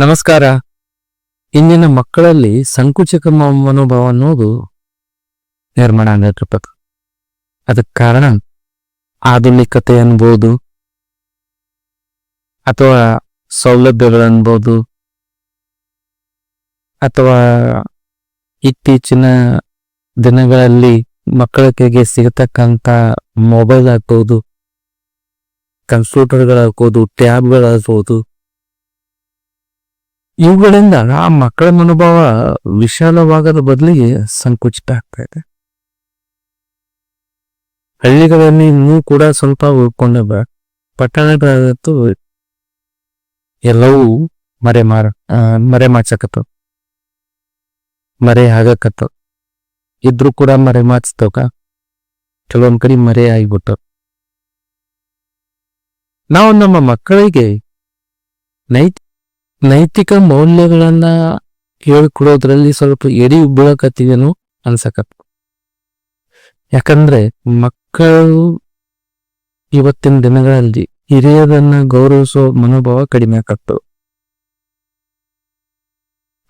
ನಮಸ್ಕಾರ. ಇಂದಿನ ಮಕ್ಕಳಲ್ಲಿ ಸಂಕುಚಕ ಮನೋಭಾವ ಅನ್ನೋದು ನಿರ್ಮಾಣ ಆಗಿರ್ಬೇಕು ಅದಕ್ಕೆ ಕಾರಣ ಆಧುನಿಕತೆ ಅನ್ಬೋದು ಅಥವಾ ಸೌಲಭ್ಯಗಳು ಅನ್ಬೋದು ಅಥವಾ ಇತ್ತೀಚಿನ ದಿನಗಳಲ್ಲಿ ಮಕ್ಕಳ ಕೈಗೆ ಸಿಗತಕ್ಕಂಥ ಮೊಬೈಲ್ ಆಗ್ಬೋದು, ಕಂಪ್ಯೂಟರ್ಗಳಾಗ್ಬೋದು, ಟ್ಯಾಬ್ಗಳಾಗ್ಬೋದು ಇವುಗಳಿಂದ ಆ ಮಕ್ಕಳ ಮನೋಭಾವ ವಿಶಾಲವಾಗದ ಬದಲಿಗೆ ಸಂಕುಚಿತ ಆಗ್ತಾ ಇದೆ. ಹಳ್ಳಿಗಳಲ್ಲಿ ಇನ್ನೂ ಕೂಡ ಸ್ವಲ್ಪ ಉಳ್ಕೊಂಡ ಪಟ್ಟಣಗಳಂತೂ ಎಲ್ಲವೂ ಮರೆ ಮಾರ ಮರೆ ಮಾಚಕತ್ತವ ಮರೆ ಆಗಕತ್ತವ ಇದ್ರೂ ಕೂಡ ಮರೆ ಮಾಚ್ತವ ಕೆಲವೊಂದ್ ಕಡೆ ಮರೆ ಆಗಿಬಿಟ್ಟವ ನಾವು ನಮ್ಮ ಮಕ್ಕಳಿಗೆ ನೈತ ನೈತಿಕ ಮೌಲ್ಯಗಳನ್ನ ಹೇಳ್ಕೊಡೋದ್ರಲ್ಲಿ ಸ್ವಲ್ಪ ಎಡಿ ಬೀಳಕತ್ತಿದೇನು ಅನ್ಸಕತ್ತ ಯಾಕಂದ್ರೆ ಮಕ್ಕಳು ಇವತ್ತಿನ ದಿನಗಳಲ್ಲಿ ಹಿರಿಯರನ್ನ ಗೌರವಿಸೋ ಮನೋಭಾವ ಕಡಿಮೆ ಆಕತ್ತು.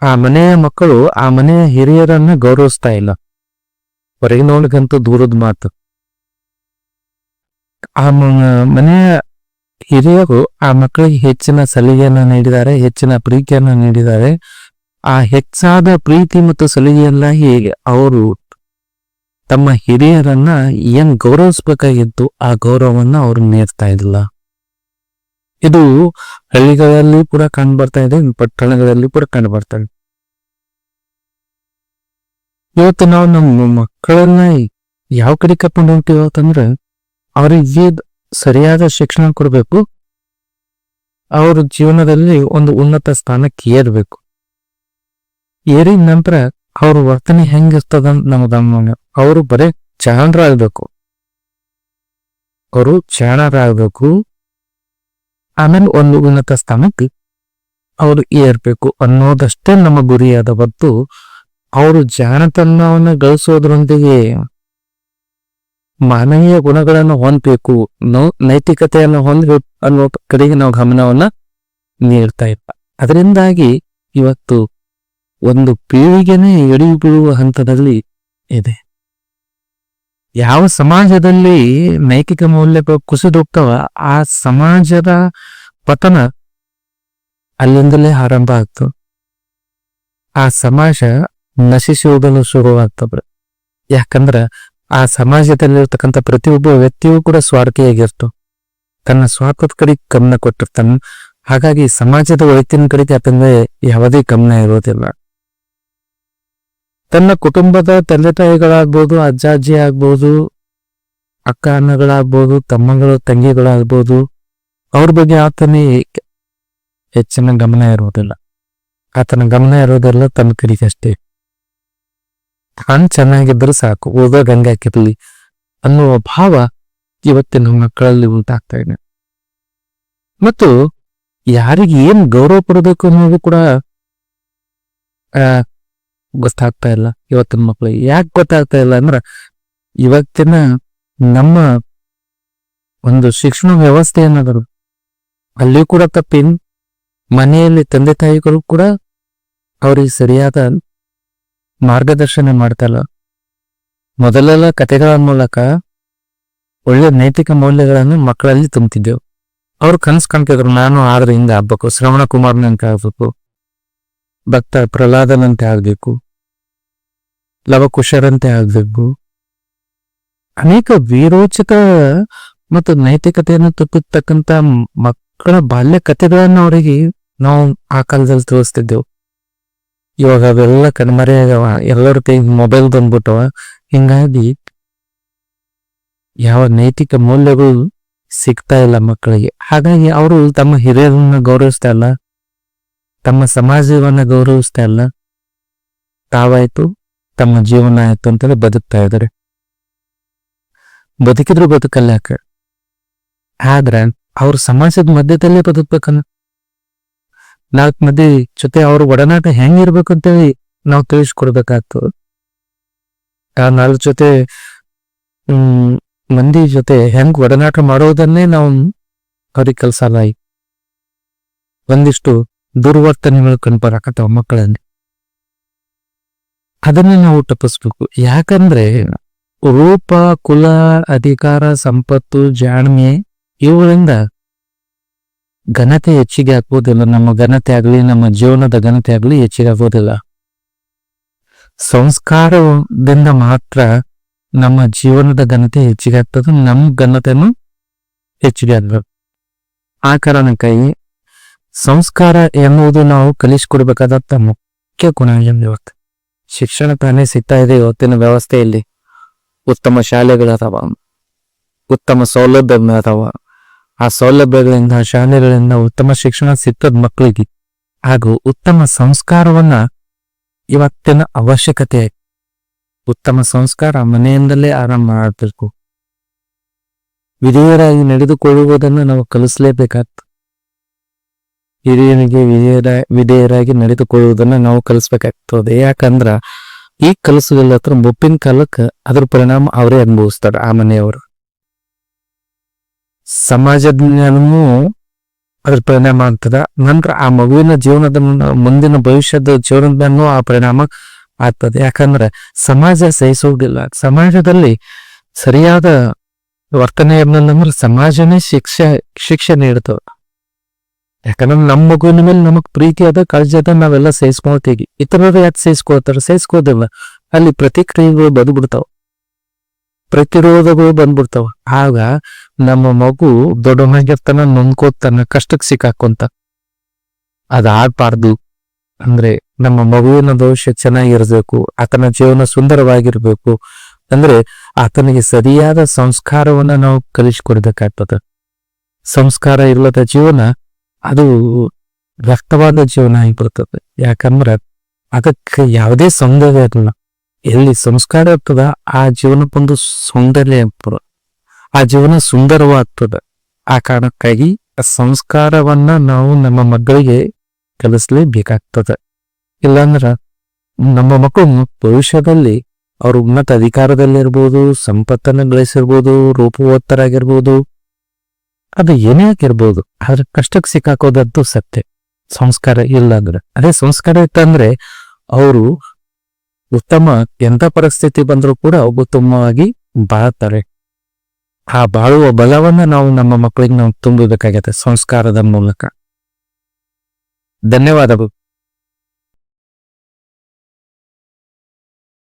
ಆ ಮನೆಯ ಮಕ್ಕಳು ಆ ಮನೆಯ ಹಿರಿಯರನ್ನ ಗೌರವಿಸ್ತಾ ಇಲ್ಲ. ಹೊರಗಿನೊಳಗಂತೂ ದೂರದ ಮಾತು. ಆ ಮನೆಯ ಹಿರಿಯರು ಆ ಮಕ್ಕಳಿಗೆ ಹೆಚ್ಚಿನ ಸಲಿಗೆಯನ್ನು ನೀಡಿದ್ದಾರೆ, ಹೆಚ್ಚಿನ ಪ್ರೀತಿಯನ್ನು ನೀಡಿದ್ದಾರೆ. ಆ ಹೆಚ್ಚಾದ ಪ್ರೀತಿ ಮತ್ತು ಸಲಿಗೆಯಲ್ಲಾಗಿ ಅವರು ತಮ್ಮ ಹಿರಿಯರನ್ನ ಏನ್ ಗೌರವಿಸ್ಬೇಕಾಗಿತ್ತು, ಆ ಗೌರವವನ್ನ ಅವ್ರು ನೀಡ್ತಾ ಇದ್ದಿಲ್ಲ. ಇದು ಹಳ್ಳಿಗಳಲ್ಲಿ ಕೂಡ ಕಂಡು ಬರ್ತಾ ಇದೆ ಪಟ್ಟಣಗಳಲ್ಲಿ ಕೂಡ ಕಂಡು ಬರ್ತಾ ಇದೆ. ಇವತ್ತು ನಾವು ನಮ್ಮ ಮಕ್ಕಳನ್ನ ಯಾವ ಕಡೆ ಕರ್ಕೊಂಡು ಹೋಗ್ತೀವಿ ಅಂತಂದ್ರೆ, ಅವರಿಗೆ ಸರಿಯಾದ ಶಿಕ್ಷಣ ಕೊಡಬೇಕು. ಅವರು ಜೀವನದಲ್ಲಿ ಒಂದು ಉನ್ನತ ಸ್ಥಾನಕ್ಕೆ ಏರಬೇಕು. ಏರಿದ ನಂತರ ಅವ್ರ ವರ್ತನೆ ಹೆಂಗಿರ್ತದ ನಮ್ಗೆ ಅವರು ಬರೇ ಚಾಣರಾಗಬೇಕು. ಅವರು ಚಾಣರಾಗಬೇಕು. ಆಮೇಲೆ ಒಂದು ಉನ್ನತ ಸ್ಥಾನಕ್ಕೆ ಅವರು ಏರ್ಬೇಕು ಅನ್ನೋದಷ್ಟೇ ನಮ್ಮ ಗುರಿಯಾದ ಹೊತ್ತು, ಅವರು ಜಾಣತನವನ್ನು ಗಳಿಸೋದ್ರೊಂದಿಗೆ ಮಾನವೀಯ ಗುಣಗಳನ್ನು ಹೊಂದಬೇಕು. ನೋ, ನೈತಿಕತೆಯನ್ನು ಹೊಂದಬೇಕು ಅನ್ನೋ ಕಡೆಗೆ ನಾವು ಗಮನವನ್ನ ನೀಡ್ತಾ ಇಲ್ಲ ಅದರಿಂದಾಗಿ ಇವತ್ತು ಒಂದು ಪೀಳಿಗೆನೇ ಎಡಿ ಬೀಳುವ ಹಂತದಲ್ಲಿ ಇದೆ. ಯಾವ ಸಮಾಜದಲ್ಲಿ ನೈತಿಕ ಮೌಲ್ಯಗಳು ಕುಸಿದೋಗ್ತವ ಆ ಸಮಾಜದ ಪತನ ಅಲ್ಲಿಂದಲೇ ಆರಂಭ ಆಗ್ತು. ಆ ಸಮಾಜ ನಶಿಸಿ ಹೋಗಲು ಶುರುವಾಗ್ತದೆ ಯಾಕಂದ್ರ ಆ ಸಮಾಜದಲ್ಲಿರ್ತಕ್ಕಂಥ ಪ್ರತಿಯೊಬ್ಬ ವ್ಯಕ್ತಿಯೂ ಕೂಡ ಸ್ವಾರ್ಥಿಯಾಗಿರ್ತು. ತನ್ನ ಸ್ವಾರ್ಥದ ಕಡೆಗೆ ಗಮನ ಕೊಟ್ಟಿರ್ತಾನೆ ಹಾಗಾಗಿ ಸಮಾಜದ ಒಳಿತಿನ ಕಡೆಗೆ ಯಾಕಂದ್ರೆ ಯಾವುದೇ ಗಮನ ಇರೋದಿಲ್ಲ ತನ್ನ ಕುಟುಂಬದ ತಂದೆ ತಾಯಿಗಳಾಗ್ಬೋದು, ಅಜ್ಜ, ಅಜ್ಜಿ ಆಗ್ಬೋದು, ಅಕ್ಕ ಅನ್ನಗಳಾಗ್ಬೋದು ತಮ್ಮಗಳು, ತಂಗಿಗಳಾಗ್ಬೋದು, ಅವ್ರ ಬಗ್ಗೆ ಆತನೇ ಹೆಚ್ಚಿನ ಗಮನ ಇರೋದಿಲ್ಲ ಆತನ ಗಮನ ಇರೋದೆಲ್ಲ ತನ್ನ ಕಡೆಗೆ ಅಷ್ಟೇ. ತಾನು ಚೆನ್ನಾಗಿದ್ರೆ ಸಾಕು. ಓದೋ ಗಂಗಾ ಹಾಕಿರ್ಲಿ. ಅನ್ನುವ ಭಾವ ಇವತ್ತಿನ ಮಕ್ಕಳಲ್ಲಿ ಉಂಟಾಗ್ತಾ ಇದೆ. ಮತ್ತು ಯಾರಿಗೆ ಏನ್ ಗೌರವ ಕೊಡಬೇಕು ಅನ್ನೋದು ಕೂಡ ಗೊತ್ತಾಗ್ತಾ ಇಲ್ಲ ಇವತ್ತಿನ ಮಕ್ಕಳಿಗೆ ಯಾಕೆ ಗೊತ್ತಾಗ್ತಾ ಇಲ್ಲ ಅಂದ್ರೆ, ಇವತ್ತಿನ ನಮ್ಮ ಒಂದು ಶಿಕ್ಷಣ ವ್ಯವಸ್ಥೆ ಏನಾದ್ರು ಅಲ್ಲಿಯೂ ಕೂಡ ತಪ್ಪಿನ್. ಮನೆಯಲ್ಲಿ ತಂದೆ ತಾಯಿಗಳು ಕೂಡ ಅವರಿಗೆ ಸರಿಯಾದ ಮಾರ್ಗದರ್ಶನ ಮಾಡ್ತಲ್ಲ. ಮೊದಲೆಲ್ಲ ಕಥೆಗಳ ಮೂಲಕ ಒಳ್ಳೆ ನೈತಿಕ ಮೌಲ್ಯಗಳನ್ನು ಮಕ್ಕಳಲ್ಲಿ ತುಂಬುತ್ತಿದ್ದೆವು ಅವರು ಕನ್ಸ್ ಕಾಣ್ತಿದ್ರು, ನಾನು ಆರರಿಂದ ಆಗ್ಬೇಕು ಶ್ರವಣ ಕುಮಾರ್ನಂತೆ ಆಗ್ಬೇಕು, ಭಕ್ತ ಪ್ರಹ್ಲಾದನಂತೆ ಆಗ್ಬೇಕು, ಲವಕುಶರಂತೆ ಆಗ್ಬೇಕು. ಅನೇಕ ವೀರೋಚಿತ ಮತ್ತು ನೈತಿಕತೆಯನ್ನು ತುಪ್ಪತಕ್ಕಂತ ಮಕ್ಕಳ ಬಾಲ್ಯ ಕಥೆಗಳನ್ನು ಅವರಿಗೆ ನಾವು ಆ ಕಾಲದಲ್ಲಿ ತೋರಿಸ್ತಿದ್ದೆವು. ಇವಾಗ ಅವೆಲ್ಲ ಕಣ್ಮರೆಯಾಗವ ಎಲ್ಲರ ಕೈ ಮೊಬೈಲ್ ಬಂದ್ಬಿಟ್ಟವ. ಹಿಂಗಾಗಿ ಯಾವ ನೈತಿಕ ಮೌಲ್ಯಗಳು ಸಿಗ್ತಾ ಇಲ್ಲ ಮಕ್ಕಳಿಗೆ. ಹಾಗಾಗಿ ಅವರು ತಮ್ಮ ಹಿರಿಯರನ್ನ ಗೌರವಿಸ್ತಾ ಇಲ್ಲ. ತಮ್ಮ ಸಮಾಜವನ್ನ ಗೌರವಿಸ್ತಾ ಇಲ್ಲ. ತಾವಾಯ್ತು, ತಮ್ಮ ಜೀವನ ಆಯ್ತು ಅಂತೇಳಿ ಬದುಕ್ತಾ ಇದಾರೆ ಬದುಕಿದ್ರು ಬದುಕಲ್ಲ ಆದ್ರೆ ಅವ್ರ ಸಮಾಜದ ಮಧ್ಯದಲ್ಲೇ ಬದುಕ್ಬೇಕನ್ನ. ನಾಲ್ಕು ಮಂದಿ ಜೊತೆ ಅವ್ರ ಒಡನಾಟ ಹೆಂಗಿರ್ಬೇಕು ಅಂತೇಳಿ ನಾವು ತಿಳಿಸ್ಕೊಡ್ಬೇಕಾಗ್ತದೆ ಆ ನಾಲ್ಕು ಜೊತೆ, ಹ್ಮ್, ಮಂದಿ ಜೊತೆ ಹೆಂಗ್ ಒಡನಾಟ ಮಾಡೋದನ್ನೇ ನಾವು ಅವ್ರಿಗೆ ಕೆಲಸ ಅಲ್ಲ. ಒಂದಿಷ್ಟು ದುರ್ವರ್ತನೆಗಳು ಕಂಡುಬರಕತ್ತಾವ ಮಕ್ಕಳಲ್ಲಿ ಅದನ್ನ ನಾವು ತಪ್ಪಿಸ್ಬೇಕು ಯಾಕಂದ್ರೆ ರೂಪ, ಕುಲ, ಅಧಿಕಾರ, ಸಂಪತ್ತು, ಜಾಣ್ಮೆ ಇವುಗಳಿಂದ ಘನತೆ ಹೆಚ್ಚಿಗೆ ಆಗ್ಬೋದಿಲ್ಲ, ನಮ್ಮ ಘನತೆ ಆಗಲಿ, ನಮ್ಮ ಜೀವನದ ಘನತೆ ಆಗಲಿ ಹೆಚ್ಚಿಗೆ ಆಗೋದಿಲ್ಲ ಸಂಸ್ಕಾರದಿಂದ ಮಾತ್ರ ನಮ್ಮ ಜೀವನದ ಘನತೆ ಹೆಚ್ಚಿಗೆ ಆಗ್ತದೆ, ನಮ್ಮ ಘನತೆನೂ ಹೆಚ್ಚಿಗೆ ಆಗ್ಬೇಕು ಆ ಕಾರಣಕ್ಕಾಗಿ ಸಂಸ್ಕಾರ ಎನ್ನುವುದು ನಾವು ಕಲಿಸ್ಕೊಡ್ಬೇಕಾದಂತ ಮುಖ್ಯ ಗುಣ ಇವತ್ತು ಶಿಕ್ಷಣ ತಾನೇ ಸಿಗ್ತಾ ಇದೆ ಇವತ್ತಿನ ವ್ಯವಸ್ಥೆಯಲ್ಲಿ. ಉತ್ತಮ ಶಾಲೆಗಳದಾವ, ಉತ್ತಮ ಸೌಲಭ್ಯ ಅದಾವ ಆ ಸೌಲಭ್ಯಗಳಿಂದ, ಶಾಲೆಗಳಿಂದ ಉತ್ತಮ ಶಿಕ್ಷಣ ಸಿಕ್ಕದ ಮಕ್ಕಳಿಗೆ. ಹಾಗೂ ಉತ್ತಮ ಸಂಸ್ಕಾರವನ್ನ ಇವತ್ತಿನ ಅವಶ್ಯಕತೆ ಉತ್ತಮ ಸಂಸ್ಕಾರ ಮನೆಯಿಂದಲೇ ಆರಂಭ ಮಾಡಬೇಕು. ವಿಧೇಯರಾಗಿ ನಡೆದುಕೊಳ್ಳುವುದನ್ನು ನಾವು ಕಲಿಸ್ಲೇಬೇಕಾಗ್ತದೆ. ಹಿರಿಯರಿಗೆ ವಿಧೇಯರ, ವಿಧೇಯರಾಗಿ ನಡೆದುಕೊಳ್ಳುವುದನ್ನ ನಾವು ಕಲಿಸ್ಬೇಕಾಗ್ತದೆ. ಯಾಕಂದ್ರ ಈ ಕಲಸುಗಳ ಹತ್ರ ಮುಪ್ಪಿನ ಕಾಲಕ್ಕೆ ಅದ್ರ ಪರಿಣಾಮ ಅವರೇ ಅನುಭವಿಸ್ತಾರೆ ಆ ಮನೆಯವರು. ಸಮಾಜದ ಜ್ಞಾನವೂ ಅದ್ರ ಪರಿಣಾಮ ಆಗ್ತದ. ನಂತರ ಆ ಮಗುವಿನ ಜೀವನದ ಮುಂದಿನ ಭವಿಷ್ಯದ ಜೀವನದ ಮೇಲೂ ಆ ಪರಿಣಾಮ ಆಗ್ತದೆ. ಯಾಕಂದ್ರೆ ಸಮಾಜ ಸಹಿಸೋದಿಲ್ಲ ಸಮಾಜದಲ್ಲಿ ಸರಿಯಾದ ವರ್ತನೆ ಅಂದ್ರೆ ಸಮಾಜನೇ ಶಿಕ್ಷೆ ಶಿಕ್ಷೆ ನೀಡ್ತವೆ ಯಾಕಂದ್ರೆ ನಮ್ಮ ಮಗುವಿನ ಮೇಲೆ ನಮಗ್ ಪ್ರೀತಿ ಅದ ಕಾಳಜಿ ಅದ ನಾವೆಲ್ಲ ಸಹಿಸ್ಕೊಳ್ತೀವಿ ಇತರರು ಯಾಕೆ ಸಹಿಸ್ಕೊಳ್ತಾರೆ? ಸಹಿಸ್ಕೋದಿಲ್ಲ ಅಲ್ಲಿ ಪ್ರತಿಕ್ರಿಯೆಗಳು ಬಂದ್ಬಿಡ್ತಾವ. ಪ್ರತಿರೋಧಗಳು ಬಂದ್ಬಿಡ್ತಾವ. ಆಗ ನಮ್ಮ ಮಗು ದೊಡ್ಡವನಾಗಿರ್ತಾನ ನೊಂದ್ಕೋತಾನ ಕಷ್ಟಕ್ಕೆ ಸಿಕ್ಕಾಕೊಂತ. ಅದಾಗ್ಬಾರ್ದು. ಅಂದ್ರೆ ನಮ್ಮ ಮಗುವಿನ ಭವಿಷ್ಯ ಚೆನ್ನಾಗಿರ್ಬೇಕು, ಆತನ ಜೀವನ ಸುಂದರವಾಗಿರ್ಬೇಕು. ಅಂದ್ರೆ ಆತನಿಗೆ ಸರಿಯಾದ ಸಂಸ್ಕಾರವನ್ನ ನಾವು ಕಲಿಸಿಕೊಡ್ಬೇಕಾಗ್ತದೆ. ಸಂಸ್ಕಾರ ಇಲ್ಲದ ಜೀವನ ಅದು ವ್ಯಕ್ತವಾದ ಜೀವನ ಆಗಿಬಿಡ್ತದೆ. ಯಾಕಂದ್ರೆ ಅದಕ್ಕೆ ಯಾವುದೇ ಸೌಂದರ್ಯ ಇರಲ್ಲ. ಎಲ್ಲಿ ಸಂಸ್ಕಾರ ಇರ್ತದ ಆ ಜೀವನಕ್ಕೊಂದು ಸೌಂದರ್ಯ ಇರ್ತದ ಆ ಜೀವನ ಸುಂದರವಾಗ್ತದ. ಆ ಕಾರಣಕ್ಕಾಗಿ ಸಂಸ್ಕಾರವನ್ನ ನಾವು ನಮ್ಮ ಮಕ್ಕಳಿಗೆ ಕಲಿಸ್ಲೇಬೇಕಾಗ್ತದೆ. ಇಲ್ಲಾಂದ್ರ ನಮ್ಮ ಮಕ್ಕಳು ಭವಿಷ್ಯದಲ್ಲಿ ಅವರು ಉನ್ನತ ಅಧಿಕಾರದಲ್ಲಿರ್ಬೋದು, ಸಂಪತ್ತನ್ನು ಗಳಿಸಿರ್ಬೋದು, ರೂಪವತ್ತರಾಗಿರ್ಬೋದು, ಅದು ಏನೇ ಆಗಿರ್ಬೋದು, ಆದ್ರೆ ಕಷ್ಟಕ್ಕೆ ಸಿಕ್ಕಾಕೋದಂತೂ ಸತ್ಯ. ಸಂಸ್ಕಾರ ಇಲ್ಲ ಅಂದ್ರೆ ಅದೇ ಸಂಸ್ಕಾರ ಇತ್ತಂದ್ರೆ ಅವರು ಉತ್ತಮ ಎಂಥ ಪರಿಸ್ಥಿತಿ ಬಂದರೂ ಕೂಡ ಉತ್ತಮವಾಗಿ ಬಾಳ್ತಾರೆ ಆ ಬಾಳುವ ಬಲವನ್ನ ನಾವು ನಮ್ಮ ಮಕ್ಕಳಿಗೆ ನಾವು ತುಂಬಬೇಕಾಗತ್ತೆ ಸಂಸ್ಕಾರದ ಮೂಲಕ. ಧನ್ಯವಾದಗಳು.